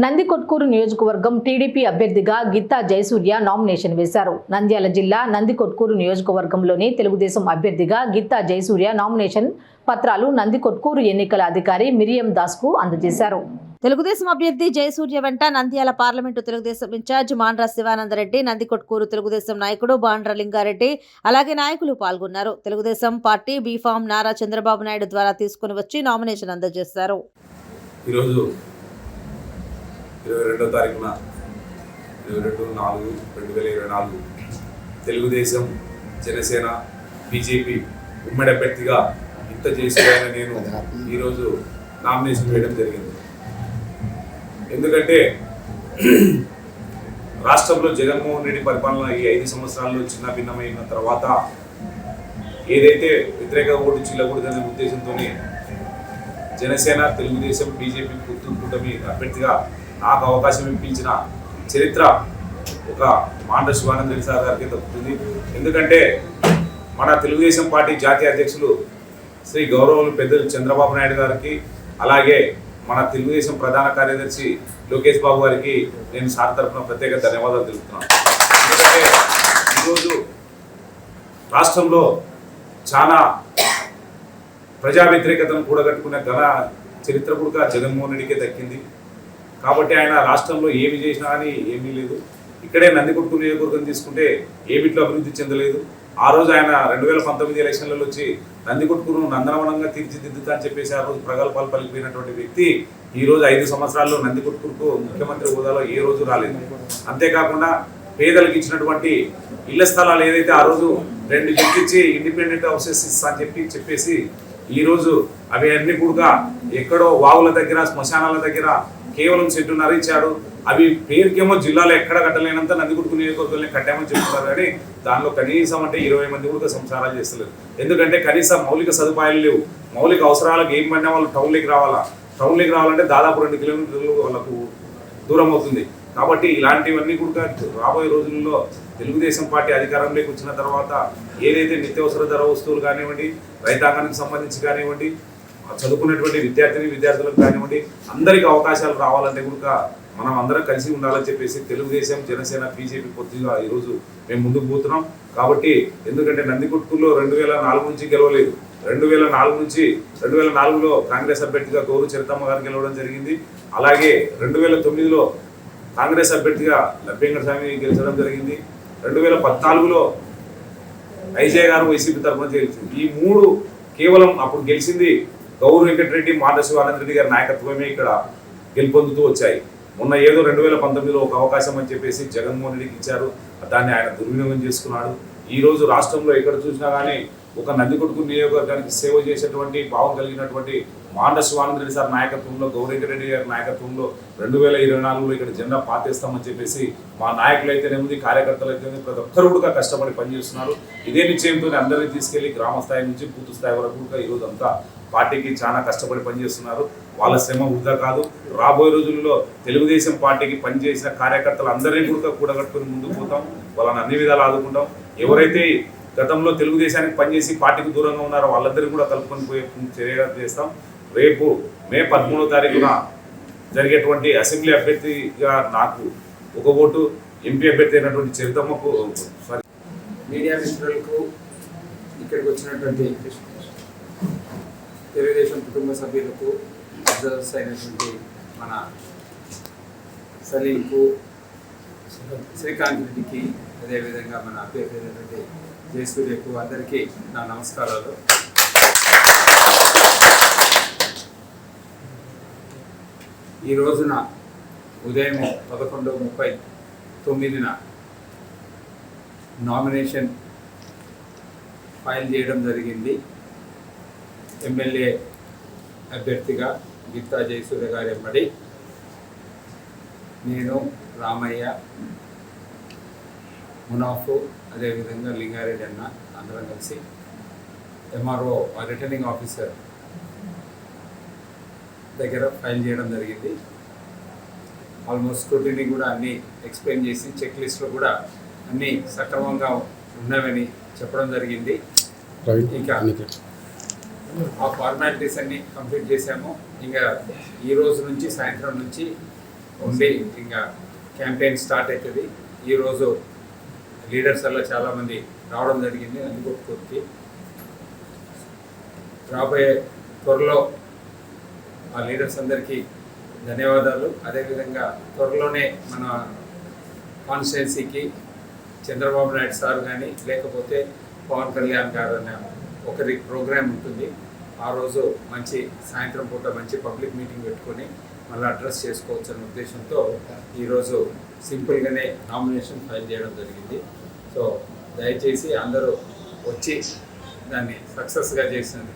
నందికొట్కూరు నియోజకవర్గం టీడీపీ అభ్యర్థిగా గిత్తా జయసూర్య నామినేషన్ వేశారు. నంద్యాల జిల్లా నందికొట్కూరు నియోజకవర్గంలోని తెలుగుదేశం అభ్యర్థిగా గిత్తా జయసూర్య నామినేషన్ పత్రాలు నందికొట్కూరు ఎన్నికల అధికారి మిరియం దాస్కు అందజేశారు. తెలుగుదేశం అభ్యర్థి జయసూర్య వెంట నంద్యాల పార్లమెంటు తెలుగుదేశం ఇన్ఛార్జ్ మాండ్ర శివానందరెడ్డి నందికొట్కూరు తెలుగుదేశం నాయకుడు బాండ్ర లింగారెడ్డి అలాగే నాయకులు పాల్గొన్నారు. Telugu Desam party B form Nara Chandrababu Naidu ద్వారా తీసుకుని వచ్చి నామినేషన్ అందజేశారు. ఈరోజు ఇరవై రెండో తారీఖున ఇరవై రెండు నాలుగు రెండు వేల ఇరవై నాలుగు తెలుగుదేశం జనసేన బీజేపీ ఉమ్మడి అభ్యర్థిగా ఇంత చేసిన నేను ఈరోజు నామినేషన్ వేయడం జరిగింది. ఎందుకంటే రాష్ట్రంలో జగన్మోహన్ రెడ్డి పరిపాలన ఈ ఐదు సంవత్సరాల్లో చిన్న భిన్నమైన తర్వాత ఏదైతే వ్యతిరేక ఓటు చిల్లకూడదనే ఉద్దేశంతోనే జనసేన తెలుగుదేశం బీజేపీ పుత్తూరు కూటమి అభ్యర్థిగా నాకు అవకాశం ఇప్పించిన చరిత్ర ఒక మాండ శివానంద రెడ్డి సార్ గారికి దక్కుతుంది. ఎందుకంటే మన తెలుగుదేశం పార్టీ జాతీయ అధ్యక్షులు శ్రీ గౌరవులు పెద్దలు చంద్రబాబు నాయుడు గారికి అలాగే మన తెలుగుదేశం ప్రధాన కార్యదర్శి లోకేష్ బాబు గారికి నేను సార్ తరఫున ప్రత్యేక ధన్యవాదాలు తెలుపుతున్నాను. ఎందుకంటే ఈరోజు రాష్ట్రంలో చాలా ప్రజా వ్యతిరేకతను కూడగట్టుకునే ఘన చరిత్ర కూడా జగన్మోహన్ రెడ్డికే దక్కింది. కాబట్టి ఆయన రాష్ట్రంలో ఏమి చేసినా కానీ ఏమీ లేదు. ఇక్కడే నందికొట్టు నియోజకవర్గం తీసుకుంటే ఏమిట్లో అభివృద్ధి చెందలేదు. ఆ రోజు ఆయన రెండు వేల పంతొమ్మిది ఎలక్షన్లలో వచ్చి నందికొట్టుకును నందనవనంగా తీర్చిదిద్దుతా అని చెప్పేసి ఆ రోజు ప్రగల్భాలు పలికిపోయినటువంటి వ్యక్తి ఈ రోజు ఐదు సంవత్సరాల్లో నందికొట్టుకు ముఖ్యమంత్రి హోదాలో ఏ రోజు రాలేదు. అంతేకాకుండా పేదలకు ఇచ్చినటువంటి ఇళ్ళ స్థలాలు ఏదైతే ఆ రోజు రెండు ఇచ్చి ఇండిపెండెంట్ హౌసెస్ ఇస్తా అని చెప్పి చెప్పేసి ఈరోజు అవి అన్ని కూడా ఎక్కడో వాగుల దగ్గర శ్మశానాల దగ్గర కేవలం సెంటున్నర ఇచ్చాడు అవి పేరుకేమో జిల్లాలో ఎక్కడ కట్టలేనంత నందిగుడుకు నియోజకవర్గంలో కట్టామని చెప్తున్నారు కానీ దానిలో కనీసం అంటే ఇరవై మంది కూడా సంసారాలు చేస్తలేరు. ఎందుకంటే కనీసం మౌలిక సదుపాయాలు లేవు. మౌలిక అవసరాలకు ఏం పడినా వాళ్ళు టౌన్లోకి రావాలా? టౌన్లోకి రావాలంటే దాదాపు రెండు కిలోమీటర్లు వాళ్ళకు దూరం అవుతుంది. కాబట్టి ఇలాంటివన్నీ కూడా రాబోయే రోజుల్లో తెలుగుదేశం పార్టీ అధికారంలోకి వచ్చిన తర్వాత ఏదైతే నిత్యావసర ధర వస్తువులు కానివ్వండి రైతాంగానికి సంబంధించి కానివ్వండి చదువుకున్నటువంటి విద్యార్థిని విద్యార్థులకు కానివ్వండి అందరికీ అవకాశాలు రావాలంటే కూడా మనం అందరం కలిసి ఉండాలని చెప్పేసి తెలుగుదేశం జనసేన బీజేపీ పొత్తుగా ఈరోజు మేము ముందుకు పోతున్నాం. కాబట్టి ఎందుకంటే నందికొట్కూరులో రెండు వేల నాలుగు నుంచి గెలవలేదు. రెండు వేల నాలుగు నుంచి రెండు వేల నాలుగులో కాంగ్రెస్ అభ్యర్థిగా గౌరవ చరితమ్మ గారు గెలవడం జరిగింది. అలాగే రెండు వేల తొమ్మిదిలో కాంగ్రెస్ అభ్యర్థిగా లభ్యంకరస్వామి గెలిచడం జరిగింది. రెండు వేల పద్నాలుగులో ఐజయ్ గారు వైసీపీ తరఫున గెలిచింది. ఈ మూడు కేవలం అప్పుడు గెలిచింది గౌరవ వెంకటరెడ్డి మాట శివానంద రెడ్డి గారి నాయకత్వమే ఇక్కడ గెలుపొందుతూ వచ్చాయి. మొన్న ఏదో రెండు వేల పంతొమ్మిదిలో ఒక అవకాశం అని చెప్పేసి జగన్మోహన్ రెడ్డికి ఇచ్చారు. దాన్ని ఆయన దుర్వినియోగం చేసుకున్నాడు. ఈరోజు రాష్ట్రంలో ఎక్కడ చూసినా కానీ ఒక నందికొడుకు నియోజకవర్గానికి సేవ చేసేటువంటి భావం కలిగినటువంటి మాండ శివానందరెడ్డి సార్ నాయకత్వంలో గౌరెడ్డి గారి నాయకత్వంలో రెండు వేల ఇరవై నాలుగులో ఇక్కడ జెండా పాతేస్తామని చెప్పేసి మా నాయకులు అయితేనేముంది కార్యకర్తలు అయితే ప్రతి ఒక్కరు కూడా కష్టపడి పనిచేస్తున్నారు. ఇదే నిశ్చయంతో అందరినీ తీసుకెళ్ళి గ్రామ స్థాయి నుంచి బూత్ స్థాయి వరకు కూడా ఈరోజు అంతా పార్టీకి చాలా కష్టపడి పనిచేస్తున్నారు. వాళ్ళ శ్రమ వృధా కాదు. రాబోయే రోజుల్లో తెలుగుదేశం పార్టీకి పనిచేసిన కార్యకర్తలు అందరినీ కూడా కూడగట్టుకుని ముందుకు పోతాం. వాళ్ళని అన్ని విధాలు ఆదుకుంటాం. ఎవరైతే గతంలో తెలుగుదేశానికి పనిచేసి పార్టీకి దూరంగా ఉన్నారో వాళ్ళందరినీ కూడా కలుపుకొని పోయే చర్యగా చేస్తాం. రేపు మే పదమూడో తారీఖున జరిగేటువంటి అసెంబ్లీ అభ్యర్థిగా నాకు ఒక ఓటు ఎంపీ అభ్యర్థి అయినటువంటి చరితమ్మకు సారీ మీడియా మిత్రులకు ఇక్కడికి వచ్చినటువంటి తెలుగుదేశం కుటుంబ సభ్యులకు అబ్జర్వర్స్ అయినటువంటి మన సలీంకు శ్రీకాంత్ రెడ్డికి అదేవిధంగా మన అభ్యర్థి అయినటువంటి జయసూర్యకు అందరికీ నా నమస్కారాలు. ఈ రోజున ఉదయం పదకొండు ముప్పై తొమ్మిదిన నామినేషన్ ఫైల్ చేయడం జరిగింది. ఎమ్మెల్యే అభ్యర్థిగా గీతా జయసూర్య గారి వెంబడి నేను రామయ్య మునాఫు అదేవిధంగా లింగారెడ్డి అన్న అందరం కలిసి ఎంఆర్ఓ రిటర్నింగ్ ఆఫీసర్ దగ్గర ఫైల్ చేయడం జరిగింది. ఆల్మోస్ట్ స్క్రూటినీ కూడా అన్నీ ఎక్స్ప్లెయిన్ చేసి చెక్ లిస్ట్లో కూడా అన్నీ సక్రమంగా ఉన్నవని చెప్పడం జరిగింది. ఇంకా ఆ ఫార్మాలిటీస్ అన్ని కంప్లీట్ చేశాము. ఇంకా ఈ రోజు నుంచి సాయంత్రం నుంచి ఉండి ఇంకా క్యాంపెయిన్ స్టార్ట్ అవుతుంది ఈరోజు లీడర్స్ వల్ల చాలామంది రావడం జరిగింది. నందికొట్టుకూరుకి రాబోయే త్వరలో ఆ లీడర్స్ అందరికీ ధన్యవాదాలు. అదేవిధంగా త్వరలోనే మన కాన్స్టిట్యున్సీకి చంద్రబాబు నాయుడు సార్ కానీ లేకపోతే పవన్ కళ్యాణ్ గారు అనే ఒకరి ప్రోగ్రామ్ ఉంటుంది. ఆ రోజు మంచి సాయంత్రం పూట మంచి పబ్లిక్ మీటింగ్ పెట్టుకొని మళ్ళీ అడ్రస్ చేసుకోవచ్చు అనే ఉద్దేశంతో ఈరోజు సింపుల్గానే నామినేషన్ ఫైల్ చేయడం జరిగింది. సో దయచేసి అందరూ వచ్చి దాన్ని సక్సెస్గా చేసినందుకు